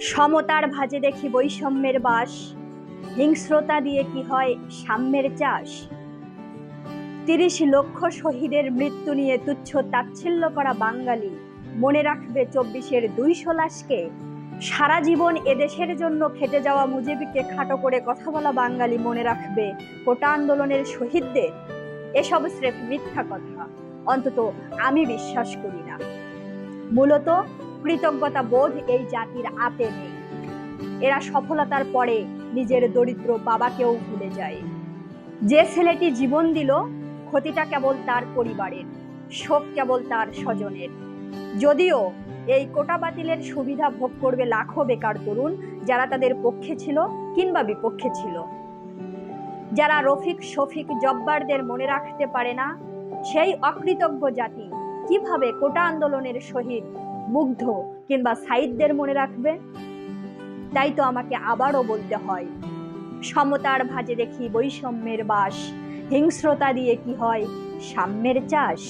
সমতার ভাজে দেখি বৈষম্যের বাস। হিংস্রতা দিয়ে কি হয় সাম্যের চাষ? তিরিশ লক্ষ শহীদের মৃত্যু নিয়ে তুচ্ছ তাচ্ছিল্য করা বাঙালি। মনে রাখবে চব্বিশের দুইশো লাশকে। সারা জীবন এদেশের জন্য খেটে যাওয়া মুজিবকে খাটো করে কথা বলা বাঙালি মনে রাখবে কোটা আন্দোলনের শহীদদের। এসব স্রেফ মিথ্যা কথা। অন্তত আমি বিশ্বাস করি না। মূলত কৃতজ্ঞতা বোধ এই জাতির আতে নেই। এরা সফলতার পরে নিজের দরিদ্র বাবাকেও ভুলে যায়। যে ছেলেটি জীবন দিল, ক্ষতিটা কেবল তার পরিবারের, শোক কেবল তার স্বজনের। যদিও এই কোটা বাতিলের সুবিধা ভোগ করবে লাখো বেকার তরুণ যারা তাদের পক্ষে ছিল কিংবা বিপক্ষে ছিল। যারা রফিক শফিক জব্বারদের মনে রাখতে পারে না, সেই অকৃতজ্ঞ জাতি কীভাবে কোটা আন্দোলনের সহিত মুগ্ধ কিংবা সাইদদের মনে রাখবে? তাই তো আমাকে আবারও বলতে হয়, সমতার ভাজে দেখি বৈষম্যের বাস, হিংস্রতা দিয়ে কি হয় সাম্যের চাষ?